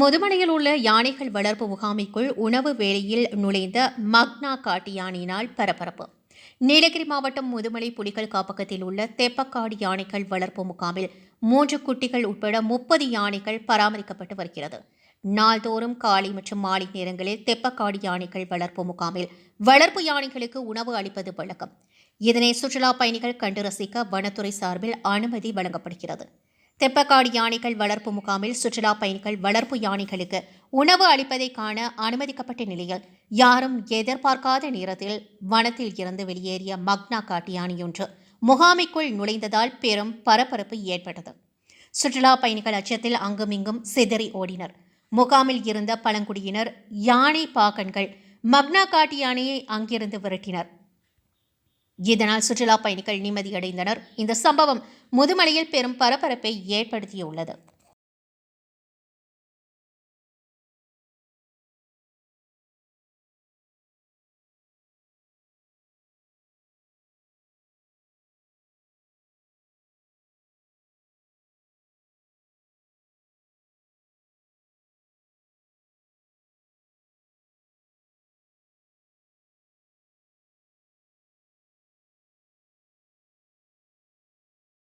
முதுமலையில் உள்ள யானைகள் வளர்ப்பு முகாமைக்குள் உணவு வேளையில் நுழைந்த மக்னா காட்டு யானையினால் பரபரப்பு. நீலகிரி மாவட்டம் முதுமலை புலிகள் காப்பகத்தில் உள்ள தெப்பக்காடு யானைகள் வளர்ப்பு முகாமில் மூன்று குட்டிகள் உட்பட முப்பது யானைகள் பராமரிக்கப்பட்டு வருகிறது. நாள்தோறும் காலை மற்றும் மாலை நேரங்களில் தெப்பக்காடு யானைகள் வளர்ப்பு முகாமில் வளர்ப்பு யானைகளுக்கு உணவு அளிப்பது வழக்கம். இதனை சுற்றுலா பயணிகள் கண்டு ரசிக்க வனத்துறை சார்பில் அனுமதி வழங்கப்படுகிறது. தெப்பக்காடு யானைகள் வளர்ப்பு முகாமில் சுற்றுலா பயணிகள் வளர்ப்பு யானைகளுக்கு உணவு அளிப்பதை காண அனுமதிக்கப்பட்ட நிலையில் யாரும் எதிர்பார்க்காத நேரத்தில் வனத்தில் இருந்து வெளியேறிய மக்னா காட்டு யானையொன்று முகாமைக்குள் நுழைந்ததால் பெரும் பரபரப்பு ஏற்பட்டது. சுற்றுலா பயணிகள் அச்சத்தில் அங்குமிங்கும் சிதறி ஓடினர். முகாமில் இருந்த பழங்குடியினர் யானை பாகன்கள் மக்னா காட்டு யானையை அங்கிருந்து விரட்டினர். இதனால் சுற்றுலா பயணிகள் நிம்மதியடைந்தனர். இந்த சம்பவம் முதுமலையில் பெரும் பரபரப்பை ஏற்படுத்தியுள்ளது.